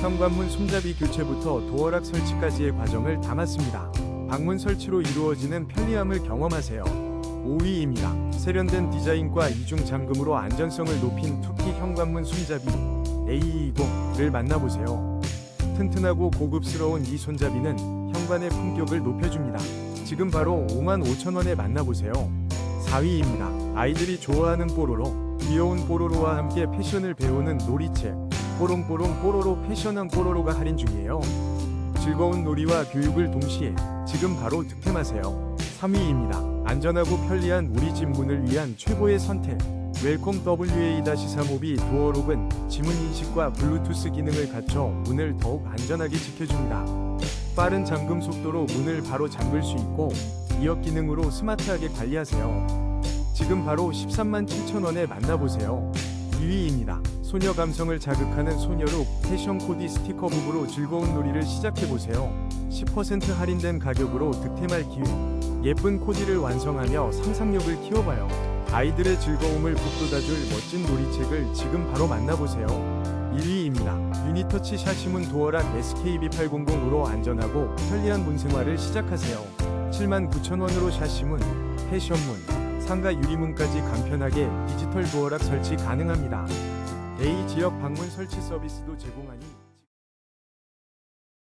현관문 손잡이 교체부터 도어락 설치까지의 과정을 담았습니다. 방문 설치로 이루어지는 편리함을 경험하세요. 5위입니다. 세련된 디자인과 이중 잠금으로 안전성을 높인 투키 현관문 손잡이 A20를 만나보세요. 튼튼하고 고급스러운 이 손잡이는 현관의 품격을 높여줍니다. 지금 바로 55,000원에 만나보세요. 4위입니다. 아이들이 좋아하는 뽀로로. 귀여운 뽀로로와 함께 패션을 배우는 놀이책. 뽀롱뽀롱 뽀로로 패션한 뽀로로가 할인 중이에요. 즐거운 놀이와 교육을 동시에 지금 바로 득템하세요. 3위입니다. 안전하고 편리한 우리 집 문을 위한 최고의 선택. 웰컴 WA-35B 도어록은 지문 인식과 블루투스 기능을 갖춰 문을 더욱 안전하게 지켜줍니다. 빠른 잠금 속도로 문을 바로 잠글 수 있고 이어 기능으로 스마트하게 관리하세요. 지금 바로 13만 7천 원에 만나보세요. 2위입니다. 소녀 감성을 자극하는 소녀룩 패션 코디 스티커 북으로 즐거운 놀이를 시작해보세요. 10% 할인된 가격으로 득템할 기회. 예쁜 코디를 완성하며 상상력을 키워봐요. 아이들의 즐거움을 북돋아줄 멋진 놀이책을 지금 바로 만나보세요. 1위입니다. 유니터치 샤시문 도어락 SKB800으로 안전하고 편리한 문 생활을 시작하세요. 79,000원으로 샤시문, 패션문, 상가 유리문까지 간편하게 디지털 도어락 설치 가능합니다. A 지역 방문 설치 서비스도 제공하니